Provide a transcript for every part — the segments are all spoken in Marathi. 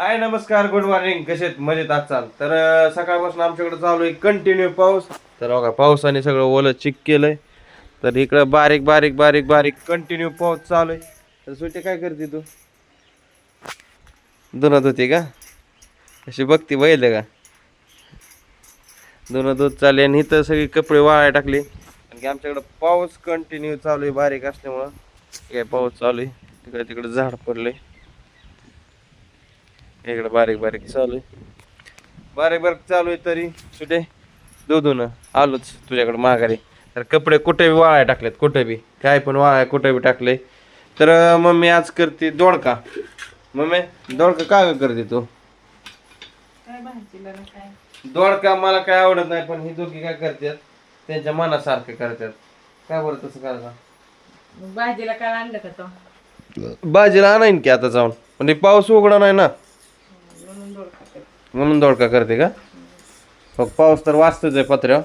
हाय नमस्कार गुड मॉर्निंग कसेत मजेत आजचाल तर सकाळपासून आमच्याकडे चालू आहे कंटिन्यू पाऊस. तर बघा पावसाने सगळं ओलं चिक केलंय. तर इकडं बारीक बारीक बारीक बारीक कंटिन्यू पाऊस चालू आहे. तर सुट्टी काय करते तू? धुनत होती का? अशी बघती बैल का? धुनं दूध चालले आणि इथं सगळी कपडे वाळायला टाकले. आणि आमच्याकडं पाऊस कंटिन्यू चालू आहे बारीक असल्यामुळं. काय पाऊस चालू आहे. तिकडे तिकडे झाड पडले इकडे बारीक बारीक चालू आहे. बारीक बारीक चालू आहे तरी. सुटे. दूधून आलोच तुझ्याकडे माघारी. तर कपडे कुठे बी वाळाय टाकलेत कुठे बी. काय पण वाळाय कुठे बी टाकले. तर मम्मी आज करते दोडका. मम्मी दोडका काय करते तू? दोडका मला काय आवडत नाही पण ही दोघी काय करतात? त्यांच्या मनासारखे करतात. काय बरं तसं करायचं मग भाजीला काय आणलं का तो? भाजीला आणाईन की आता जाऊन. हे पाऊस उघडा नाही ना. कर म्हणून दोडका करते का? मग पाऊस तर वाचतच आहे पत्र्यावर.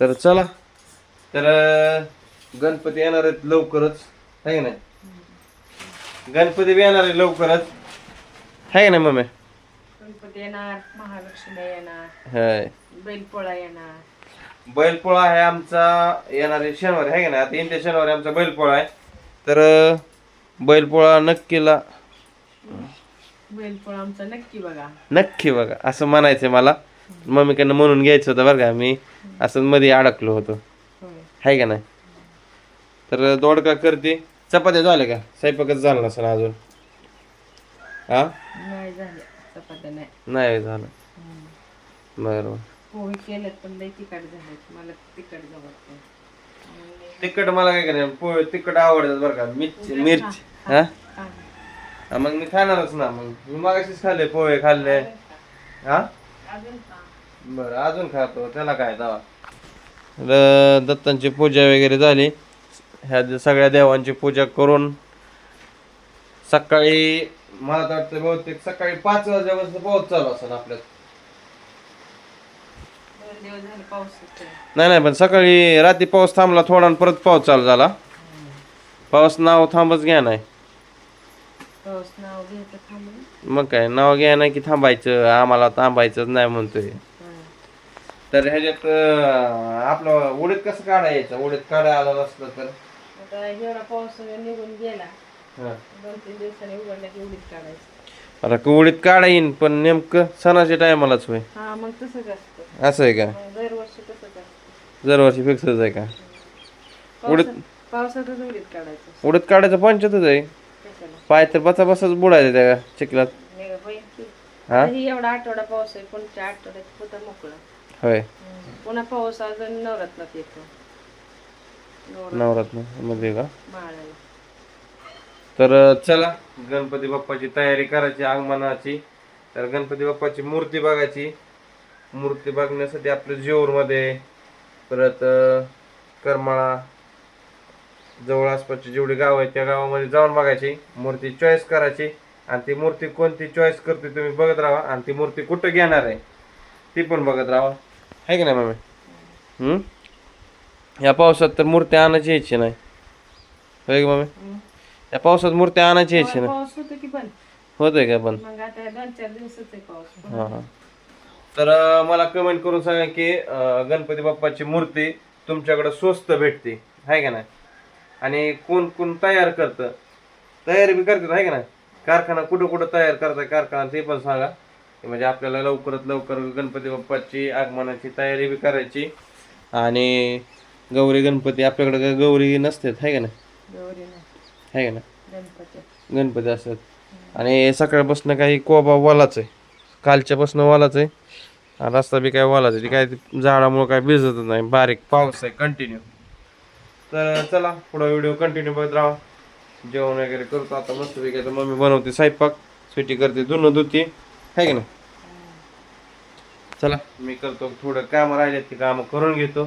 तर चला. तर गणपती येणार आहेत लवकरच. आहे का नाही? गणपती बी येणार आहे लवकरच. आहे का नाही मम्मी? गणपती येणार महालक्ष्मी येणार बैलपोळा येणार. बैलपोळा आहे आमचा येणारे शनिवारी. आहे का नाही? आता येत्या शनिवारी आमचा बैलपोळा आहे. तर बैलपोळा नक्कीला आमचा नक्की बघा. नक्की बघा. असं म्हणायचं मला. मम्मीकडनं म्हणून घ्यायचं होतं बरं का मी. असं मध्ये अडकलो होतो. आहे का नाही? तर दोडका करते. चपात्या झाल्या का? स्वयंपाकच झाला नसेल अजून. हा नाही झाले चपात्या नाही. नाही झालं. हम्म. बरोबर पोहे केलेत पण लई तिखट मला तिखट तिखट काय करायचं? पोहे तिखट आवडतात बरं का? मिरची मिरची. हा, मग मी खाणारच ना मग मी मागाशीच खाल्ले पोहे खाल्ले. हा? बरं अजून खातो त्याला काय दावा? तर दत्तांची पूजा वगैरे झाली. ह्या सगळ्या देवांची पूजा करून सकाळी मला तर वाटतं बहुतेक सकाळी पाच वाजल्यापासून पाऊस चालू असेल आपल्यात. नाही नाही पण सकाळी रात्री पाऊस थांबला थोडा परत पाऊस चालू झाला. पाऊस नाव थांबच घ्या नाही पाऊस नाव घ्यायचं थांबून मग काय नाव घ्या नाही की थांबायचं आम्हाला थांबायचंच नाही म्हणतोय. हा. तर ह्याच्यात आपलं उडीत कसं काढायचं? उडीत काढायला आलं नसलं तर? आता उडीत काढा येईन पण नेमकं सणाच्या टायमालाच होय. हा असं आहे का? दरवर्षी फिक्सच आहे का? उडीत उडीत काढायचं. उडीत काढायचं पंचायतच आहे. पाय तर बसा बसाच बुडायचं त्या चिखलात. हा? एवढा आठवडा पाऊस आहे कोणत्या आठवड्यात होता मोकळा. होय. पुन्हा पाऊस अजून नवरात्रात येतो. नवरात्र. मध्ये का? तर चला गणपती बाप्पाची तयारी करायची आगमनाची. तर गणपती बाप्पाची मूर्ती बघायची. मूर्ती बघण्यासाठी आपल्या जेऊरमध्ये परत करमाळा जवळ आसपासची जेवढी गाव आहेत त्या गावामध्ये जाऊन बघायची. मूर्ती चॉईस करायची. आणि ती मूर्ती कोणती चॉईस करते तुम्ही बघत राहा. आणि ती मूर्ती कुठं घेणार आहे ती पण बघत राहा. आहे की नाही हम्म? या पावसात तर मूर्ती आणायची यायची नाही. होय का हम्म. या पावसात मूर्ती आणायची यायची नाही. होतो की पण? होतंय का आहे हा हा. तर मला कमेंट करून सांगा की गणपती बाप्पाची मूर्ती तुमच्याकडे स्वस्त भेटते. आहे का नाही? आणि कोण कोण तयार करतं? तयारी बी करतात आहे का नाही? कारखाना कुठं कुठं तयार करताय कारखाना ते पण सांगा. की म्हणजे आपल्याला लवकरात लवकर गणपती बाप्पाची आगमनाची तयारी बी करायची. आणि गौरी गणपती आपल्याकडे काय गौरी नसतात आहे का नाही? आहे का नाही? गणपती. असतात. आणि सकाळपासून काही कोबा वालाच आहे. कालच्यापासून वालाच आहे. रस्ता बी काय वालाच आहे. ती काय झाडामुळं काय भिजतच नाही. बारीक पाऊस आहे कंटिन्यू तर चला पुढं व्हिडिओ कंटिन्यू बघत राहा. जेवण वगैरे करतो आता मस्त पैकी. मम्मी बनवते स्वयंपाक. स्वीटी करते धुणं धुती. आहे की नाही? चला मी करतो. थोडं कामं राहिले ती कामं करून घेतो.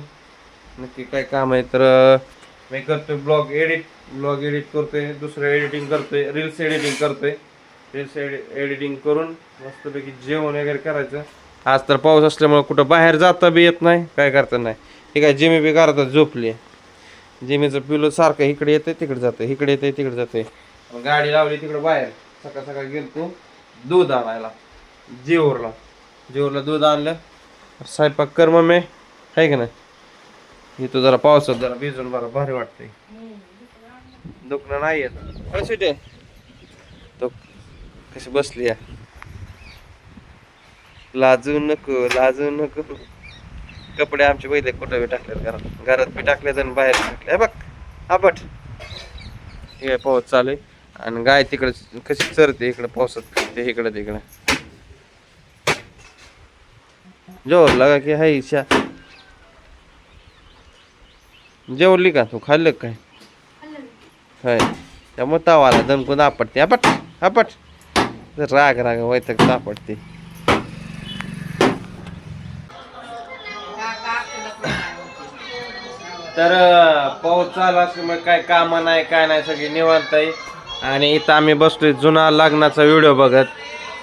नक्की काय काम आहे तर मी करतोय ब्लॉग एडिट ब्लॉग एडिट करतोय. दुसरं एडिटिंग करतोय. रील्स एडिटिंग करतोय. रील्स एडिटिंग करून मस्तपैकी जेवण वगैरे करायचं. आज तर पाऊस असल्यामुळे कुठं बाहेर जाता बी येत नाही. काय करता नाही. हे काय जिमी बी करता झोपली जिमीचं पिलो सारखं इकडे येते तिकडे जातं इकडे येते तिकडे जाते गाडी लावली तिकडे बाहेर. सकाळ सकाळ गेलतो दूध आणायला जेवरला. जेवरला दूध आणलं. स्वयंपाक कर मग मी आहे का नाही? इथं जरा पावसात जरा भिजून बरं भारी वाटतंय. दुखणं नाही येत. सुटे तो कशी बसली या? लाजू नको लाजू नको. कपडे आमचे पहिले कुठं बी टाकलेत घरात. घरात बी टाकलेत आणि बाहेर टाकले बघ आपट. हे पाऊस चालू आहे. आणि गाय तिकडे कशी चरते इकडे पावसात ते इकडे तिकडे. जोर लगा की हाय इशा. जेवली का तू? खाल्लं का काय? त्यामुळे तवाला दणकून आपटते. आपट आपट. राग राग वैतक आपटते तर पाऊस पाऊस चालू असल्यामुळे काय कामं नाही काय नाही सगळी निवांत आहे. आणि इथं आम्ही बसलोय जुना लग्नाचा व्हिडिओ बघत.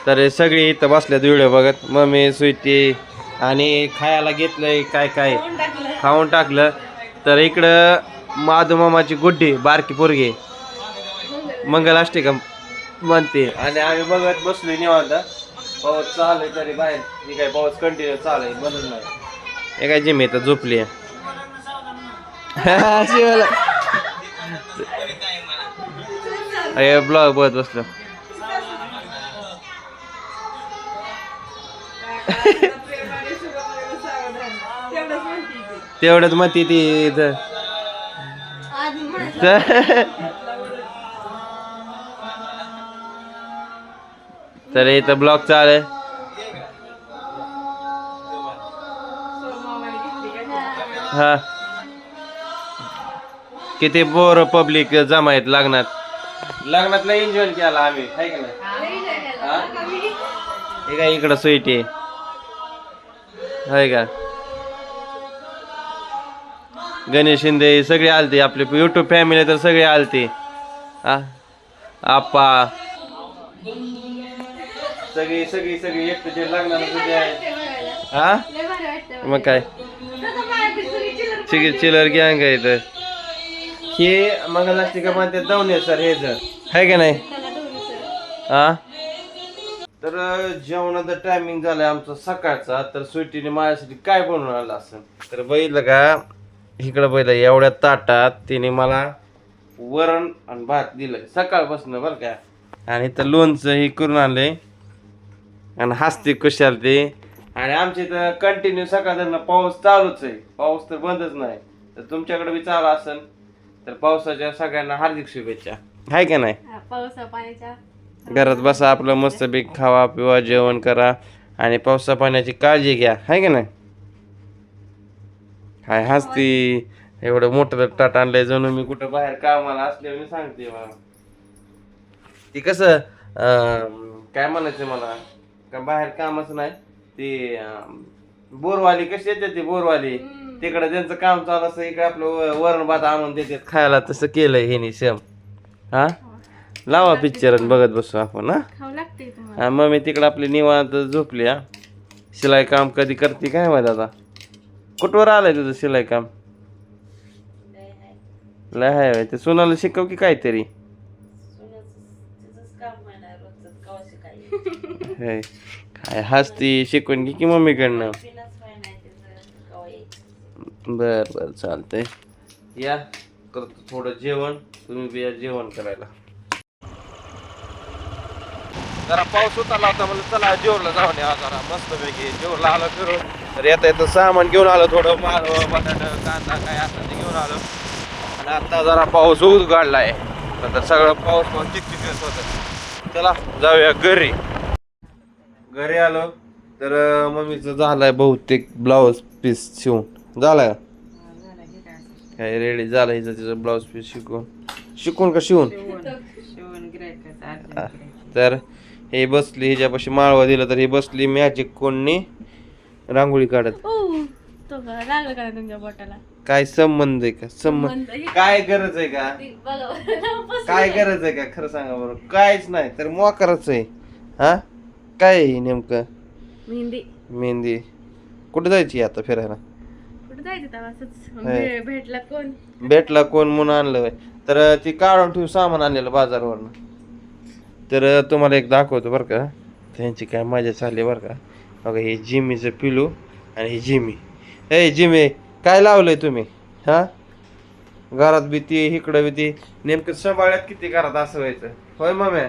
तर सगळी इथं बसल्यात व्हिडिओ बघत. मम्मी स्वीटी आणि खायला घेतलंय काय काय? खाऊन टाकलं. तर इकडं माधुमामाची गुड्डी बारकी पोरगी. मंगल असते का म्हणते. आणि आम्ही बघत बसलोय निवांत. पाऊस चालू आहे तरी बाहेर. मी काय पाऊस कंटिन्यू चालू आहे म्हणून नाही. हे काय जिम इथं झोपली आहे. शिवाला अरे ब्लॉग बघत बसलो. तेवढंच म्हणते ती इथं. तर इथं ब्लॉग चालू आहे. हा. किती बोर पब्लिक जमा आहेत लग्नात? लग्नातला एन्जॉय केला आम्ही हाय का नाही? हा? हे? काय इकडं स्वीट आहे. हाय का? गणेश शिंदे सगळे आलते आपले युट्यूब फॅमिली तर सगळे आलते. हा? आप्पा. सगळी सगळी सगळी एकटे लग्नाला तुझे आहे हा? मग काय? चिकी चिलर गँग आहे इथं. हे मंगलाष्टिका म्हणते दवणे सर हे जर. आहे का नाही? हा तर जेवणाचा टायमिंग झालाय आमचा सकाळचा तर स्वीटीने माझ्यासाठी काय बनवून आलं असं तर बैल का इकडं बघितलं एवढ्या ताटात तिने मला वरण आणि भात दिलं सकाळपासून बरं का. आणि तर लोणचं हे करून आणलंय. आणि हसते कुशाल ते. आणि आमच्या इथं कंटिन्यू सकाळ पाऊस चालूच आहे. पाऊस तर बंदच नाही. तर तुमच्याकडे बी चालू असेल. तर पावसाच्या सगळ्यांना हार्दिक शुभेच्छा. आहे का नाही? पावसा पाण्याच्या घरात बसा आपलं मस्त बी खावा पिवा जेवण करा आणि पावसा पाण्याची काळजी घ्या. आहे का नाही? काय हसती. एवढं मोठं ताट आणलंय जणू मी कुठं बाहेर कामाला असल्यावर मी सांगते मला ती कसं अं, काय म्हणायचं मला? का बाहेर कामच नाही. ती अं, बोरवाली कशी येते ती बोरवाली? तिकडे त्यांचं काम चालू असतं इकडे आपलं व- वरण भात आणून देतात खायला तसं केलंय हिने सेम. हा? लावा पिक्चर बघत बसू आपण हा? खाऊ लागते तुम्हाला. हा मम्मी तिकडं आपली निवांत झोपली हा? शिलाई काम कधी करते काय माहीत आता? कुठवर आलंय तुझं शिलाई काम? लय हाय होय. ते सोनाला शिकव की काहीतरी. होय. काय हसती शिकवून घे की मम्मीकडनं. बर बर चालतंय. या करतो थोडं जेवण तुम्ही बी या जेवण करायला. जरा पाऊस होता होता म्हणलं चला जेवला जाऊन या जरा मस्त पैकी जेवला आलो फिरून. तर येता येतं सामान घेऊन आलो थोडं माल बटाटा कांदा काय असं ते घेऊन आलो. आणि आता जरा पाऊस उघडलाय. तर सगळं पाऊस पाऊस चिकचिक होतं चला जाऊया घरी. घरी आलो तर मम्मीचं मम्मीचं आहे बहुतेक ब्लाऊज पीस शिवून. झालाय का? काय रेडी झालं हिचं तिचं ब्लाऊज पीस शिकून. शिकून का शिवून. तर हे बसली हिच्यापाशी माळवा दिलं तर ही बसली मॅजिक कोणनी? रांगोळी काढत. काय संबंध आहे का? संबंध काय गरज आहे का? काय गरज आहे का? खरं सांगा बरं. काहीच नाही तर मोकरच आहे. हा? काय आहे नेमकं? मेहंदी. मेहंदी. कुठे जायची आता फिरायला? जायचं तेव्हा असंच. मग. भे- भेटला कोण? भेटला कोण म्हणून आणलं होय. तर ती काढून ठेवू सामान आणलेलं बाजारवरनं. तर तुम्हाला एक दाखवतो बरं का. त्यांची काय मजा चालली बरं का. बघा हे जिमीचं पिलू आणि हे जिमी. ए जिमी काय लावलंय तुम्ही? हा? घरात भीती इकडं भीती. नेमकं सांभाळ्यात किती घरात असं व्हायचं? होय माम्या?